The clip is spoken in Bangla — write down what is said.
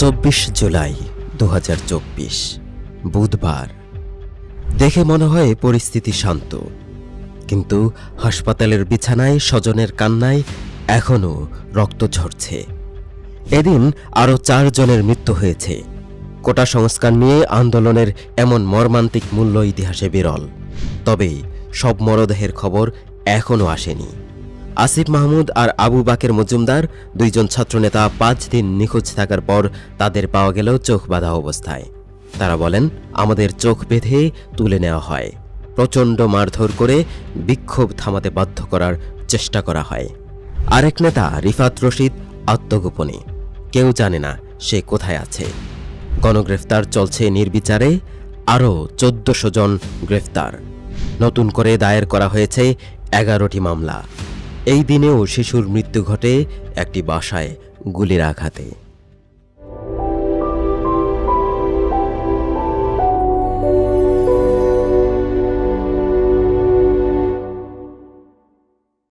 চব্বিশ জুলাই দু হাজার চব্বিশ, বুধবার। দেখে মনে হয় পরিস্থিতি শান্ত, কিন্তু হাসপাতালের বিছানায় স্বজনের কান্নায় এখনও রক্ত ঝরছে। এদিন আরও চারজনের মৃত্যু হয়েছে। কোটা সংস্কার নিয়ে আন্দোলনের এমন মর্মান্তিক মূল্য ইতিহাসে বিরল, তবে সব মরদেহের খবর এখনও আসেনি। আসিফ মাহমুদ আর আবু বাকের মজুমদার, দুইজন ছাত্রনেতা পাঁচ দিন নিখোঁজ থাকার পর তাদের পাওয়া গেল চোখ বাঁধা অবস্থায়। তারা বলেন, আমাদের চোখ বেঁধে তুলে নেওয়া হয়। প্রচণ্ড মারধর করে বিক্ষোভ থামাতে বাধ্য করার চেষ্টা করা হয়। আরেক নেতা, রিফাত রশিদ, আত্মগোপনে। কেউ জানে না সে কোথায় আছে। গণগ্রেফতার চলছে নির্বিচারে, আরও চোদ্দশো জন গ্রেফতার। নতুন করে দায়ের করা হয়েছে এগারোটি মামলা। এই দিনেও শিশুর মৃত্যু ঘটে একটি বাসায় গুলির আঘাতে।